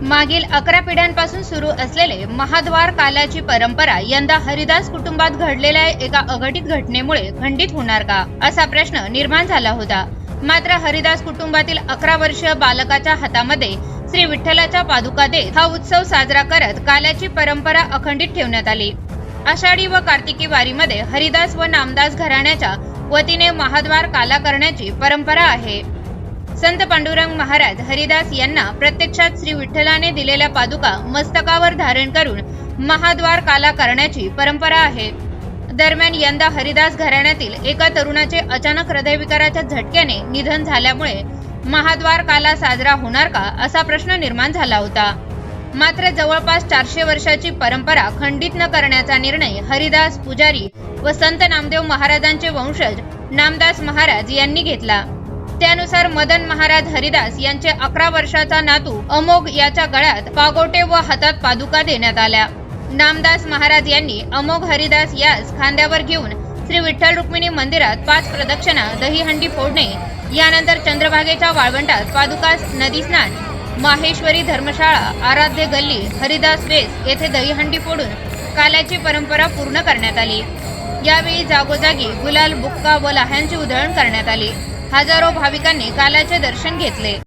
मागील अकरा पिढ्यांपासून सुरू असलेले महाद्वार काल्याची परंपरा यंदा हरिदास कुटुंबात घडलेल्या एका अघटित घटनेमुळे खंडित होणार का असा प्रश्न निर्माण झाला होता. मात्र हरिदास कुटुंबातील अकरा वर्षीय बालकाच्या हातामध्ये श्री विठ्ठलाच्या पादुका देत हा उत्सव साजरा करत काल्याची परंपरा अखंडित ठेवण्यात आली. आषाढी व कार्तिकी वारीमध्ये हरिदास व नामदास घराण्याच्या वतीने महाद्वार काला करण्याची परंपरा आहे. संत पांडुरंग महाराज हरिदास यांना प्रत्यक्षात श्री विठ्ठलाने दिलेल्या पादुका मस्तकावर धारण करून महाद्वार काला करण्याची परंपरा आहे. दरम्यान यंदा हरिदास घराण्यातील एका तरुणाचे अचानक हृदयविकाराच्या झटक्याने निधन झाल्यामुळे महाद्वार काला साजरा होणार का असा प्रश्न निर्माण झाला होता. मात्र जवळपास चारशे वर्षाची परंपरा खंडित न करण्याचा निर्णय हरिदास पुजारी व संत नामदेव महाराजांचे वंशज नामदास महाराज यांनी घेतला. त्यानुसार मदन महाराज हरिदास यांचे अकरा वर्षाचा नातू अमोघ याच्या गळ्यात पागोटे व हातात पादुका देण्यात आल्या. नामदास महाराज यांनी अमोघ हरिदास यास खांद्यावर घेऊन श्री विठ्ठल रुक्मिणी मंदिरात पाच प्रदक्षिणा दहीहंडी फोडणे यानंतर चंद्रभागेच्या वाळवंटात पादुका नदी स्नान माहेश्वरी धर्मशाळा आराध्य गल्ली हरिदास वेस येथे दहीहंडी फोडून काल्याची परंपरा पूर्ण करण्यात आली. यावेळी जागोजागी गुलाल बुक्का व लाह्यांची उधळण करण्यात आली. हजारो भाविकांनी कालाचे दर्शन घेतले.